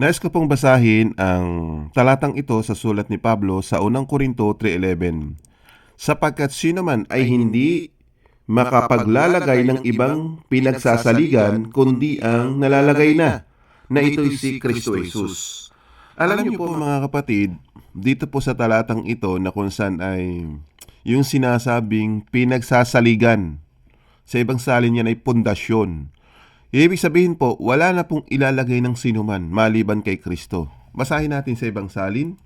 Nais ko pong basahin ang talatang ito sa sulat ni Pablo sa unang Korinto 3.11. Sapagkat sino man ay hindi makapaglalagay ng ibang pinagsasaligan kundi ang nalalagay na, na ito'y si Kristo Jesus. Alam niyo po mga kapatid, dito po sa talatang ito na kung saan ay yung sinasabing pinagsasaligan. Sa ibang salin yan ay pundasyon. Ibig sabihin po, wala na pong ilalagay ng sinuman maliban kay Kristo. Basahin natin sa ibang salin.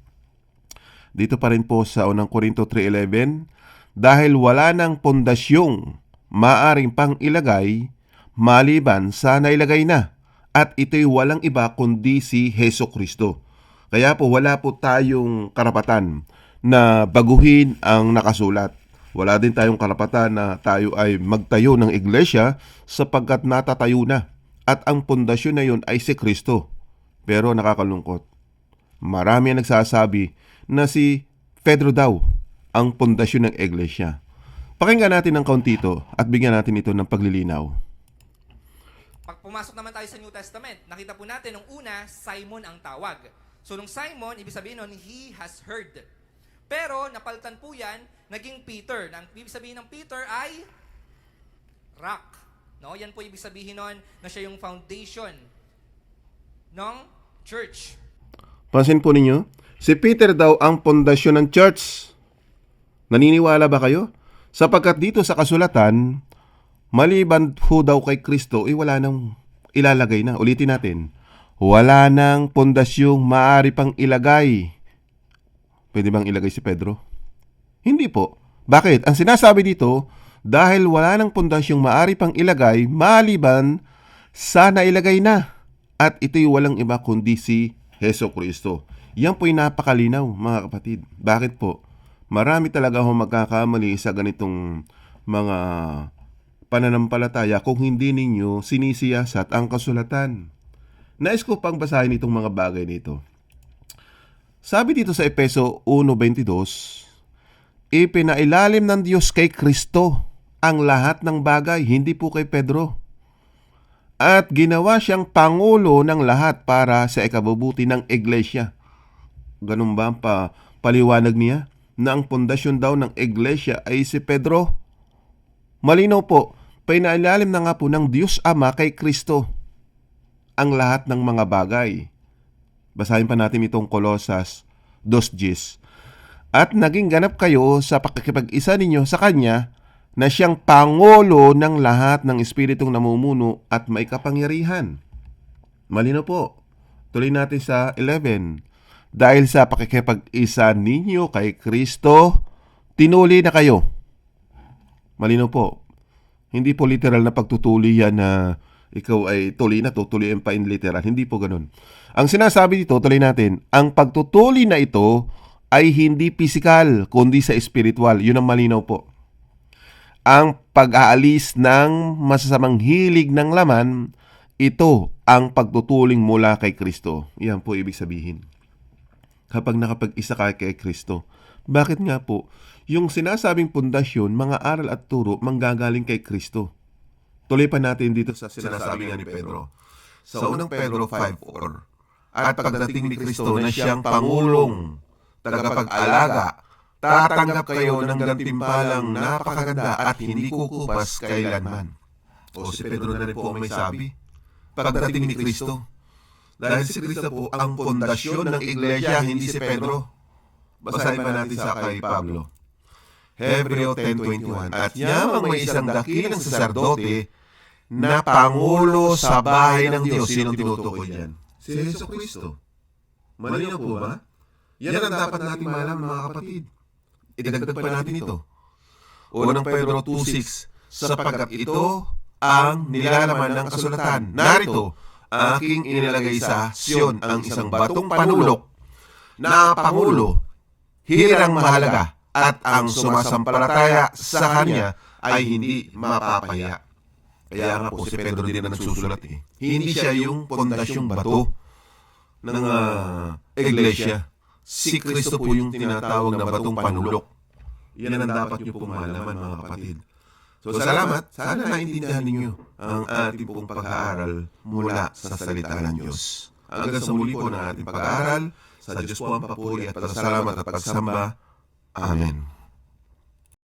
Dito pa rin po sa unang Korinto 3.11, dahil wala ng pondasyong maaring pang ilagay maliban sa nailagay na at ito'y walang iba kundi si Heso Kristo. Kaya po wala po tayong karapatan na baguhin ang nakasulat. Wala din tayong karapatan na tayo ay magtayo ng iglesia sapagkat natatayo na at ang pundasyon na yun ay si Kristo. Pero nakakalungkot. Marami ang nagsasabi na si Pedro daw ang pundasyon ng iglesia. Pakinggan natin ng kaunti ito at bigyan natin ito ng paglilinaw. Pag pumasok naman tayo sa New Testament, nakita po natin nung una, Simon ang tawag. So nung Simon, ibig sabihin nun, he has heard. Pero napalitan po yan, naging Peter. Ang ibig sabihin ng Peter ay rock. No? Yan po ibig sabihin nun na siya yung foundation ng church. Pansin po ninyo, si Peter daw ang pundasyon ng church. Naniniwala ba kayo? Sapagkat dito sa kasulatan, maliban ho daw kay Kristo, eh wala nang ilalagay na. Ulitin natin. Wala nang pondasyong maaari pang ilagay. Pwede bang ilagay si Pedro? Hindi po. Bakit? Ang sinasabi dito, dahil wala nang pondasyong maaari pang ilagay, maliban sa nailagay na. At ito'y walang iba kundi si Heso Kristo. Yan po'y napakalinaw, mga kapatid. Bakit po? Marami talaga ho magkakamali sa ganitong mga pananampalataya kung hindi ninyo sinisiyasat ang kasulatan. Nais ko pang basahin itong mga bagay nito. Sabi dito sa Epeso 1.22, Ipinailalim ng Diyos kay Kristo ang lahat ng bagay, hindi po kay Pedro. At ginawa siyang pangulo ng lahat para sa ikabubuti ng iglesia. Ganun ba ang pa, paliwanag niya? Na ang pundasyon daw ng iglesia ay si Pedro? Malinaw po, pinailalim na nga po ng Diyos Ama kay Kristo ang lahat ng mga bagay. Basahin pa natin itong Kolosas 2.10. At naging ganap kayo sa pakikipag-isa ninyo sa Kanya na siyang pangulo ng lahat ng espiritong namumuno at may kapangyarihan. Malino po. Tuloy natin sa 11. Dahil sa pakikipag-isa ninyo kay Kristo, tinuli na kayo. Malino po. Hindi po literal na pagtutuli yan na ikaw ay tuloy na tutuloyin pa in literal. Hindi po ganun. Ang sinasabi dito, tuloy natin, ang pagtutuli na ito ay hindi physical, kundi sa spiritual. Yun ang malinaw po. Ang pag-aalis ng masasamang hilig ng laman, ito ang pagtutuling mula kay Kristo. Yan po ibig sabihin. Kapag nakapag-isa ka kay Kristo. Bakit nga po? Yung sinasabing pundasyon, mga aral at turo, manggagaling kay Kristo. Tuloy pa natin dito sa sinasabi nga ni Pedro. Sa unang Pedro 5.4, At pagdating ni Kristo na siyang Pangulong, tagapag-alaga, tatanggap kayo ng gantimpalang napakaganda at hindi kukupas kailanman. O si Pedro na rin po ang may sabi, pagdating ni Kristo. Dahil si Kristo po ang pundasyon ng iglesia, hindi si Pedro. Basahin pa natin sa kay Pablo. Hebreo 10.21 At yamang may isang dakilang saserdote na pangulo sa bahay ng Diyos. Sino tinutukoy yan? Si Yeso Kristo. Malinaw po ba? Yan ang dapat nating malaman mga kapatid. Idagdag pa natin ito. Unang Pedro 2.6 Sapagkat ito ang nilalaman ng kasulatan. Narito, aking inilagay sa Sion ang isang batong panulok na pangulo, hirang mahalaga at ang sumasampalataya sa kanya ay hindi mapapahiya. Kaya nga po si Pedro din ang nagsusulat eh. Hindi siya yung pondasyong bato ng uh, iglesia. Si Kristo po yung tinatawag na batong panulok. Yan ang dapat niyo pong malaman mga kapatid. So salamat, sana naintindihan ninyo ang ating pong pag-aaral mula sa salita ng Diyos. Hanggang sa muli po ng ating pag-aaral, sa Diyos po ang papuri at pasalamat at pagsamba. Amen.